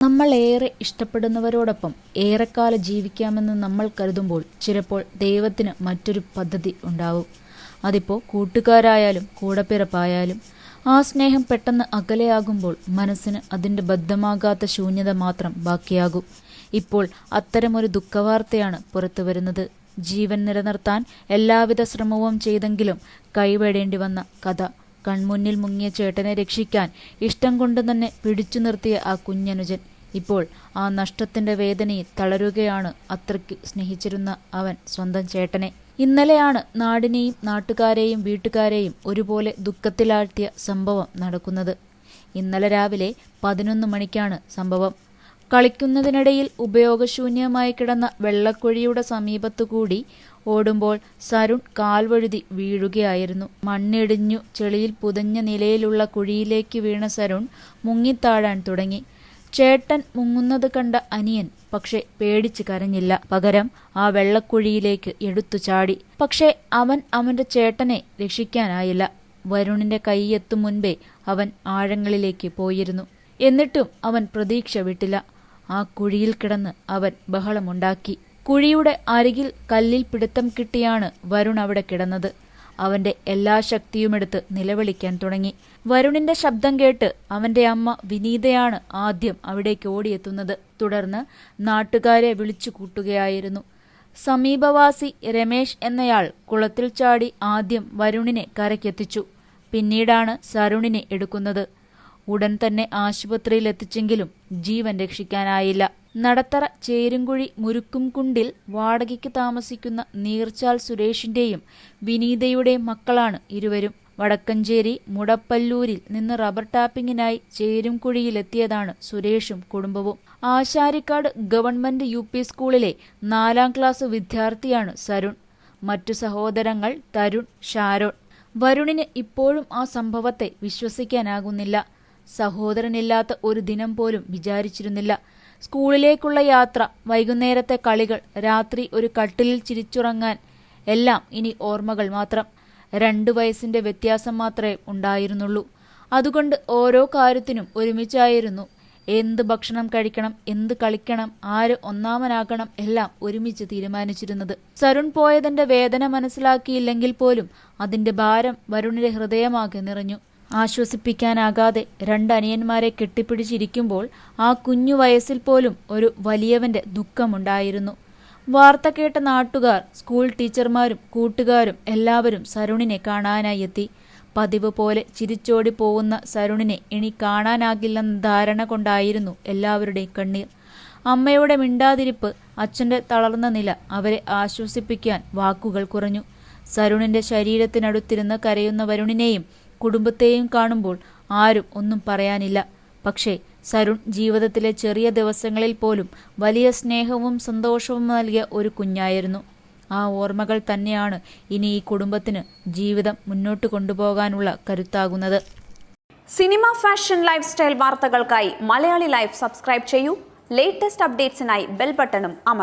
നമ്മൾ ഏറെ ഇഷ്ടപ്പെടുന്നവരോടൊപ്പം ഏറെക്കാലം ജീവിക്കാമെന്ന് നമ്മൾ കരുതുമ്പോൾ ചിലപ്പോൾ ദൈവത്തിന് മറ്റൊരു പദ്ധതി ഉണ്ടാവും. അതിപ്പോൾ കൂട്ടുകാരായാലും കൂടപ്പിറപ്പായാലും ആ സ്നേഹം പെട്ടെന്ന് അകലെയാകുമ്പോൾ മനസ്സിന് അതിന്റെ ബദ്ധമാകാത്ത ശൂന്യത മാത്രം ബാക്കിയാകും. ഇപ്പോൾ അത്തരമൊരു ദുഃഖവാർത്തയാണ് പുറത്തു വരുന്നത്. ജീവൻ നിലനിർത്താൻ എല്ലാവിധ ശ്രമവും ചെയ്തെങ്കിലും കൈവേടേണ്ടി വന്ന കഥ കൺമുന്നിൽ മുങ്ങിയ ചേട്ടനെ രക്ഷിക്കാൻ ഇഷ്ടം കൊണ്ട് തന്നെ പിടിച്ചു നിർത്തിയ ആ കുഞ്ഞനുജൻ ഇപ്പോൾ ആ നഷ്ടത്തിന്റെ വേദനയിൽ തളരുകയാണ് അത്രയ്ക്ക് സ്നേഹിച്ചിരുന്ന അവൻ സ്വന്തം ചേട്ടനെ. ഇന്നലെയാണ് നാടിനെയും നാട്ടുകാരെയും വീട്ടുകാരെയും ഒരുപോലെ ദുഃഖത്തിലാഴ്ത്തിയ സംഭവം നടക്കുന്നത്. ഇന്നലെ രാവിലെ പതിനൊന്ന് മണിക്കാണ് സംഭവം. കളിക്കുന്നതിനിടയിൽ ഉപയോഗശൂന്യമായി കിടന്ന വെള്ളക്കുഴിയുടെ സമീപത്തുകൂടി ഓടുമ്പോൾ സരുൺ കാൽവഴുതി വീഴുകയായിരുന്നു. മണ്ണിടിഞ്ഞു ചെളിയിൽ പുതഞ്ഞ നിലയിലുള്ള കുഴിയിലേക്ക് വീണ സരുൺ മുങ്ങിത്താഴാൻ തുടങ്ങി. ചേട്ടൻ മുങ്ങുന്നത് കണ്ട അനിയൻ പക്ഷെ പേടിച്ച് കരഞ്ഞില്ല. പകരം ആ വെള്ളക്കുഴിയിലേക്ക് എടുത്തു ചാടി. പക്ഷേ അവൻ അവന്റെ ചേട്ടനെ രക്ഷിക്കാനായില്ല. വരുണിന്റെ കൈയെത്തും മുൻപേ അവൻ ആഴങ്ങളിലേക്ക് പോയിരുന്നു. എന്നിട്ടും അവൻ പ്രതീക്ഷ വിട്ടില്ല. ആ കുഴിയിൽ കിടന്ന് അവൻ ബഹളമുണ്ടാക്കി. കുഴിയുടെ അരികിൽ കല്ലിൽ പിടുത്തം കിട്ടിയാണ് വരുൺ അവിടെ കിടന്നത്. അവന്റെ എല്ലാ ശക്തിയുമെടുത്ത് നിലവിളിക്കാൻ തുടങ്ങി. വരുണിന്റെ ശബ്ദം കേട്ട് അവന്റെ അമ്മ വിനീതയാണ് ആദ്യം അവിടേക്ക് ഓടിയെത്തുന്നത്. തുടർന്ന് നാട്ടുകാരെ വിളിച്ചു കൂട്ടുകയായിരുന്നു. സമീപവാസി രമേശ് എന്നയാൾ കുളത്തിൽ ചാടി ആദ്യം വരുണിനെ കരയ്ക്കെത്തിച്ചു. പിന്നീടാണ് സരുണിനെ എടുക്കുന്നത്. ഉടൻ തന്നെ ആശുപത്രിയിൽ എത്തിച്ചെങ്കിലും ജീവൻ രക്ഷിക്കാനായില്ല. നടത്തറ ചേരുംകുഴി മുരുക്കുംകുണ്ടിൽ വാടകയ്ക്ക് താമസിക്കുന്ന നീർച്ചാൽ സുരേഷിന്റെയും വിനീതയുടെയും മക്കളാണ് ഇരുവരും. വടക്കഞ്ചേരി മുടപ്പല്ലൂരിൽ നിന്ന് റബ്ബർ ടാപ്പിങ്ങിനായി ചേരുംകുഴിയിലെത്തിയതാണ് സുരേഷും കുടുംബവും. ആശാരിക്കാട് ഗവൺമെന്റ് യു പി സ്കൂളിലെ നാലാം ക്ലാസ് വിദ്യാർത്ഥിയാണ് സരുൺ. മറ്റു സഹോദരങ്ങൾ തരുൺ ഷാരോൺ. വരുണിന് ഇപ്പോഴും ആ സംഭവത്തെ വിശ്വസിക്കാനാകുന്നില്ല. സഹോദരനില്ലാത്ത ഒരു ദിനം പോലും വിചാരിച്ചിരുന്നില്ല. സ്കൂളിലേക്കുള്ള യാത്ര വൈകുന്നേരത്തെ കളികൾ രാത്രി ഒരു കട്ടിലിൽ ചിരിച്ചുറങ്ങാൻ എല്ലാം ഇനി ഓർമ്മകൾ മാത്രം. രണ്ടു വയസ്സിന്റെ വ്യത്യാസം മാത്രമേ ഉണ്ടായിരുന്നുള്ളൂ. അതുകൊണ്ട് ഓരോ കാര്യത്തിനും ഒരുമിച്ചായിരുന്നു. എന്ത് ഭക്ഷണം കഴിക്കണം എന്ത് കളിക്കണം ആര് ഒന്നാമനാകണം എല്ലാം ഒരുമിച്ച് തീരുമാനിച്ചിരുന്നത്. സരുൺ പോയതിന്റെ വേദന മനസ്സിലാക്കിയില്ലെങ്കിൽ പോലും അതിന്റെ ഭാരം വരുണിന്റെ ഹൃദയമാകെ നിറഞ്ഞു. ആശ്വസിപ്പിക്കാനാകാതെ രണ്ടനിയന്മാരെ കെട്ടിപ്പിടിച്ചിരിക്കുമ്പോൾ ആ കുഞ്ഞു വയസ്സിൽ പോലും ഒരു വലിയവന്റെ ദുഃഖമുണ്ടായിരുന്നു. വാർത്ത കേട്ട നാട്ടുകാർ സ്കൂൾ ടീച്ചർമാരും കൂട്ടുകാരും എല്ലാവരും സരുണിനെ കാണാനായി എത്തി. പതിവ് പോലെ ചിരിച്ചോടി പോകുന്ന സരുണിനെ ഇനി കാണാനാകില്ലെന്ന ധാരണ കൊണ്ടായിരുന്നു എല്ലാവരുടെയും കണ്ണീർ. അമ്മയുടെ മിണ്ടാതിരിപ്പ് അച്ഛന്റെ തളർന്ന നില അവരെ ആശ്വസിപ്പിക്കാൻ വാക്കുകൾ കുറഞ്ഞു. സരുണിന്റെ ശരീരത്തിനടുത്തിരുന്ന് കരയുന്ന വരുണിനെയും കുടുംബത്തെയും കാണുമ്പോൾ ആരും ഒന്നും പറയാനില്ല. പക്ഷേ സരുൺ ജീവിതത്തിലെ ചെറിയ ദിവസങ്ങളിൽ പോലും വലിയ സ്നേഹവും സന്തോഷവും നൽകിയ ഒരു കുഞ്ഞായിരുന്നു. ആ ഓർമ്മകൾ തന്നെയാണ് ഇനി ഈ കുടുംബത്തിന് ജീവിതം മുന്നോട്ട് കൊണ്ടുപോകാനുള്ള കരുത്താകുന്നത്. സിനിമ ഫാഷൻ ലൈഫ് സ്റ്റൈൽ വാർത്തകൾക്കായി മലയാളി ലൈഫ് സബ്സ്ക്രൈബ് ചെയ്യൂ. ലേറ്റസ്റ്റ് അപ്ഡേറ്റ്സിനായി ബെൽ ബട്ടണും അമർ